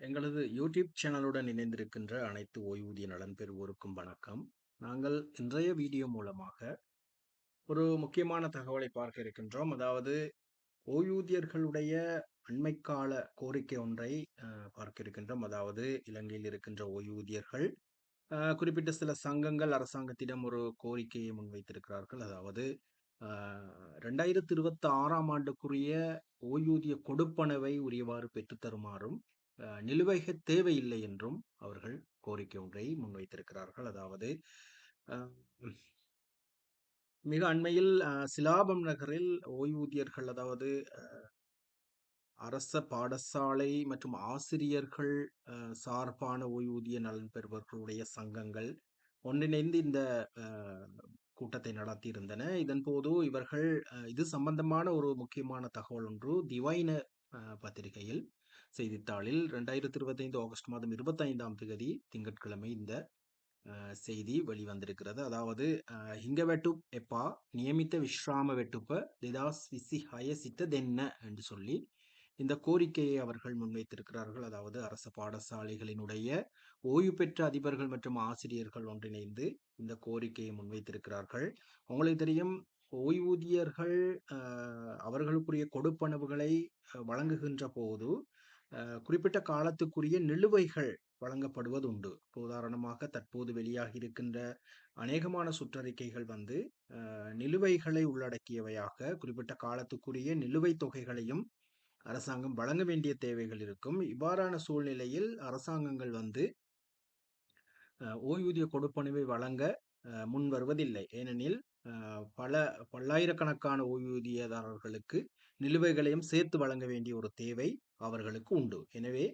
எங்களது யூடியூப் சேனலுடன் இணைந்திருக்கின்ற அனைத்து ஓய்வூதிய நலன் பெறுவோருக்கும் வணக்கம். நாங்கள் இன்றைய வீடியோ மூலமாக ஒரு முக்கியமான தகவலை பார்க்க இருக்கின்றோம். அதாவது ஓய்வூதியர்களுடைய அண்மைக்கால கோரிக்கை ஒன்றை பார்க்க இருக்கின்றோம். அதாவது இலங்கையில் இருக்கின்ற ஓய்வூதியர்கள் குறிப்பிட்ட சில சங்கங்கள் அரசாங்கத்திடம் ஒரு கோரிக்கையை முன்வைத்திருக்கிறார்கள். அதாவது ரெண்டாயிரத்தி இருபத்தி ஆறாம் ஆண்டுக்குரிய ஓய்வூதிய கொடுப்பனவை உரியவாறு பெற்றுத்தருமாறும் நிலுவைக தேவையில்லை என்றும் அவர்கள் கோரிக்கை ஒன்றை முன்வைத்திருக்கிறார்கள். அதாவது மிக அண்மையில் சிலாபம் நகரில் ஓய்வூதியர்கள் அதாவது அரச பாடசாலை மற்றும் ஆசிரியர்கள் சார்பான ஓய்வூதிய நலன் பெறுபவர்களுடைய சங்கங்கள் ஒன்றிணைந்து இந்த கூட்டத்தை நடத்தியிருந்தன. இதன் போது இவர்கள் இது சம்பந்தமான ஒரு முக்கியமான தகவல் ஒன்று திவைன பத்திரிகையில் செய்தித்தாளில் ரெண்டாயிரத்தி இருபத்தைந்து ஆகஸ்ட் மாதம் இருபத்தைந்தாம் தேதி திங்கட்கிழமை இந்த செய்தி வெளிவந்திருக்கிறது. அதாவது ஹிங்க வெட்டு எப்பா நியமித்த விஸ்ராம வெட்டுப்ப திதாஸ் விசி ஹயசித்ததென்ன என்று சொல்லி இந்த கோரிக்கையை அவர்கள் முன்வைத்திருக்கிறார்கள். அதாவது அரசு பாடசாலைகளினுடைய ஓய்வு பெற்ற அதிபர்கள் மற்றும் ஆசிரியர்கள் ஒன்றிணைந்து இந்த கோரிக்கையை முன்வைத்திருக்கிறார்கள். உங்களுக்கு தெரியும் ஓய்வூதியர்கள் அவர்களுக்குரிய கொடுப்பனவுகளை வழங்குகின்ற போது குறிப்பிட்ட காலத்துக்குரிய நிலுவைகள் வழங்கப்படுவது உண்டு உதாரணமாக தற்போது வெளியாகி இருக்கின்ற அநேகமான சுற்றறிக்கைகள் வந்து நிலுவைகளை உள்ளடக்கியவையாக குறிப்பிட்ட காலத்துக்குரிய நிலுவைத் தொகைகளையும் அரசாங்கம் வழங்க வேண்டிய தேவைகள் இருக்கும். இவ்வாறான சூழ்நிலையில் அரசாங்கங்கள் வந்து ஓய்வூதிய கொடுப்பனவை வழங்க முன் வருவதில்லை ஏனெனில் பல பல்லாயிரக்கணக்கான ஓய்வூதியதாரர்களுக்கு நிலுவைகளையும் சேர்த்து வழங்க வேண்டிய ஒரு தேவை அவர்களுக்கு உண்டு. எனவே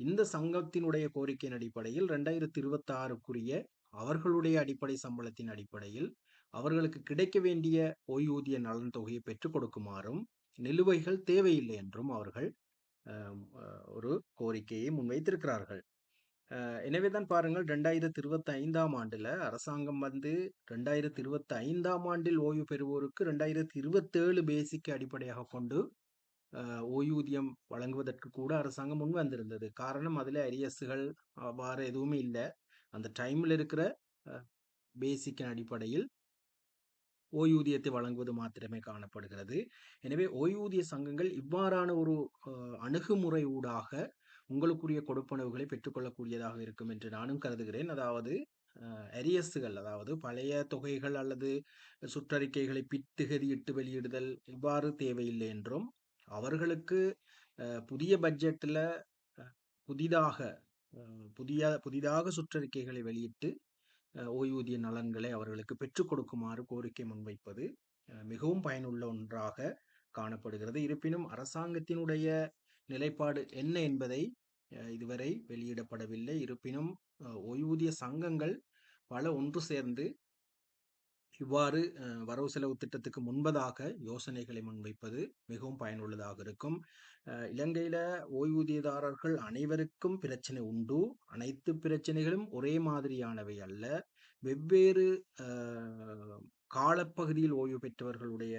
இந்த சங்கத்தினுடைய கோரிக்கையின் அடிப்படையில் ரெண்டாயிரத்தி இருபத்தி ஆறுக்குரிய அவர்களுடைய அடிப்படை சம்பளத்தின் அடிப்படையில் அவர்களுக்கு கிடைக்க வேண்டிய ஓய்வூதிய நலன் தொகையை பெற்றுக் கொடுக்குமாறும் நிலுவைகள் தேவையில்லை என்றும் அவர்கள் ஒரு கோரிக்கையை முன்வைத்திருக்கிறார்கள். எனவே தான் பாருங்கள் ரெண்டாயிரத்தி இருபத்தி ஐந்தாம் ஆண்டில் அரசாங்கம் வந்து ரெண்டாயிரத்தி இருபத்தி ஐந்தாம் ஆண்டில் ஓய்வு பெறுவோருக்கு ரெண்டாயிரத்தி இருபத்தேழு பேசிக் அடிப்படையாக கொண்டு ஓய்வூதியம் வழங்குவதற்கு கூட அரசாங்கம் முன் வந்திருந்தது. காரணம் அதில் அரியஸுகள் அவ்வாறு எதுவுமே இல்லை. அந்த டைமில் இருக்கிற பேசிக்கின் அடிப்படையில் ஓய்வூதியத்தை வழங்குவது மாத்திரமே காணப்படுகிறது. எனவே ஓய்வூதிய சங்கங்கள் இவ்வாறான ஒரு அணுகுமுறை ஊடாக உங்களுக்குரிய கொடுப்பனவுகளை பெற்றுக்கொள்ளக்கூடியதாக இருக்கும் என்று நானும் கருதுகிறேன். அதாவது அரியஸுகள் அதாவது பழைய தொகைகள் அல்லது சுற்றறிக்கைகளை பித்துகதியிட்டு வெளியிடுதல் இவ்வாறு தேவையில்லை என்றும் அவர்களுக்கு புதிய பட்ஜெட்டில் புதிதாக புதிய புதிதாக சுற்றறிக்கைகளை வெளியிட்டு ஓய்வூதிய நலன்களை அவர்களுக்கு பெற்றுக் கொடுக்குமாறு கோரிக்கை முன்வைப்பது மிகவும் பயனுள்ள ஒன்றாக காணப்படுகிறது. இருப்பினும் அரசாங்கத்தினுடைய நிலைப்பாடு என்ன என்பதை இதுவரை வெளியிடப்படவில்லை. இருப்பினும் ஓய்வூதிய சங்கங்கள் பல ஒன்று சேர்ந்து இவ்வாறு வரவு செலவு திட்டத்துக்கு முன்பதாக யோசனைகளை முன்வைப்பது மிகவும் பயனுள்ளதாக இருக்கும். இலங்கையில ஓய்வூதியதாரர்கள் அனைவருக்கும் பிரச்சனை உண்டு. அனைத்து பிரச்சனைகளும் ஒரே மாதிரியானவை அல்ல. வெவ்வேறு காலப்பகுதியில் ஓய்வு பெற்றவர்களுடைய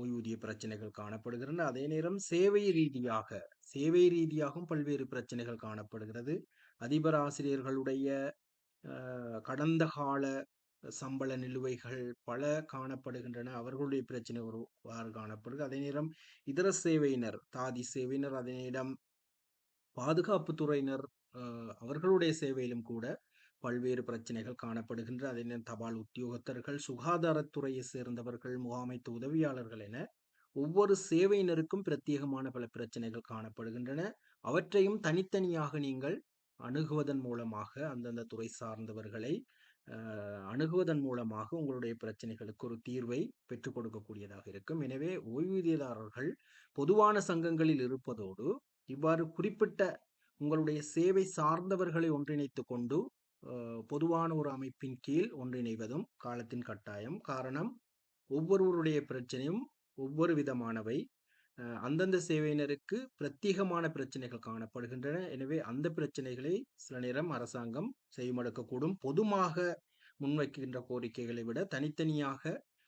ஓய்வூதிய பிரச்சனைகள் காணப்படுகின்றன அதே நேரம் சேவை ரீதியாக சேவை ரீதியாகவும் பல்வேறு பிரச்சனைகள் காணப்படுகிறது. அதிபர் ஆசிரியர்களுடைய கடந்த கால சம்பள நிலுவைகள் பல காணப்படுகின்றன. அவர்களுடைய பிரச்சனை ஒருவாறு காணப்படுகிறது அதே நேரம் இதர சேவையினர் தாதி சேவையினர் அதே நேரம் பாதுகாப்பு துறையினர் அவர்களுடைய சேவையிலும் கூட பல்வேறு பிரச்சனைகள் காணப்படுகின்ற அதே தபால் உத்தியோகத்தர்கள் சுகாதாரத்துறையை சேர்ந்தவர்கள் முகாமைத்து உதவியாளர்கள் என ஒவ்வொரு சேவையினருக்கும் பிரத்யேகமான பல பிரச்சனைகள் காணப்படுகின்றன. அவற்றையும் தனித்தனியாக நீங்கள் அணுகுவதன் மூலமாக அந்தந்த துறை சார்ந்தவர்களை அணுகுவதன் மூலமாக உங்களுடைய பிரச்சனைகளுக்கு ஒரு தீர்வை பெற்றுக் கொடுக்கக்கூடியதாக இருக்கும். எனவே ஓய்வூதியதாரர்கள் பொதுவான சங்கங்களில் இருப்பதோடு இவ்வாறு குறிப்பிட்ட உங்களுடைய சேவை சார்ந்தவர்களை ஒன்றிணைத்து கொண்டு பொதுவான ஒரு அமைப்பின் கீழ் ஒன்றிணைவதும் காலத்தின் கட்டாயம். காரணம் ஒவ்வொருவருடைய பிரச்சனையும் ஒவ்வொரு விதமானவை. அந்தந்த சேவையினருக்கு பிரத்யேகமான பிரச்சனைகள் காணப்படுகின்றன. எனவே அந்த பிரச்சனைகளை சில நேரம் அரசாங்கம் செய்மடுக்கக்கூடும். பொதுமாக முன்வைக்கின்ற கோரிக்கைகளை விட தனித்தனியாக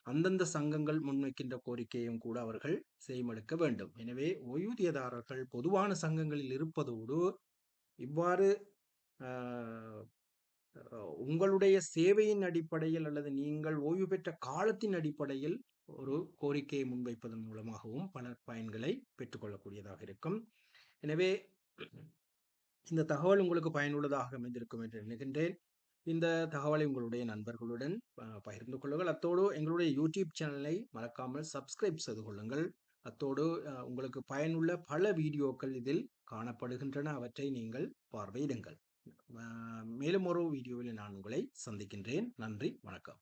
அந்தந்த சங்கங்கள் முன்வைக்கின்ற கோரிக்கையும் கூட அவர்கள் செய்மடுக்க வேண்டும். எனவே ஓய்வூதியதாரர்கள் பொதுவான சங்கங்களில் இருப்பதோடு இவ்வாறு உங்களுடைய சேவையின் அடிப்படையில் அல்லது நீங்கள் ஓய்வு பெற்ற காலத்தின் அடிப்படையில் ஒரு கோரிக்கையை முன்வைப்பதன் மூலமாகவும் பல பயன்களை பெற்றுக்கொள்ளக்கூடியதாக இருக்கும். எனவே இந்த தகவல் உங்களுக்கு பயனுள்ளதாக அமைந்திருக்கும் என்று நினைக்கின்றேன். இந்த தகவலை உங்களுடைய நண்பர்களுடன் பகிர்ந்து கொள்ளுங்கள். அத்தோடு எங்களுடைய யூடியூப் சேனலை மறக்காமல் சப்ஸ்கிரைப் செய்து கொள்ளுங்கள். அத்தோடு உங்களுக்கு பயனுள்ள பல வீடியோக்கள் இதில் காணப்படுகின்றன. அவற்றை நீங்கள் பார்வையிடுங்கள். மேலும் ஒரு வீடியோவில் நான் உங்களை சந்திக்கின்றேன். நன்றி வணக்கம்.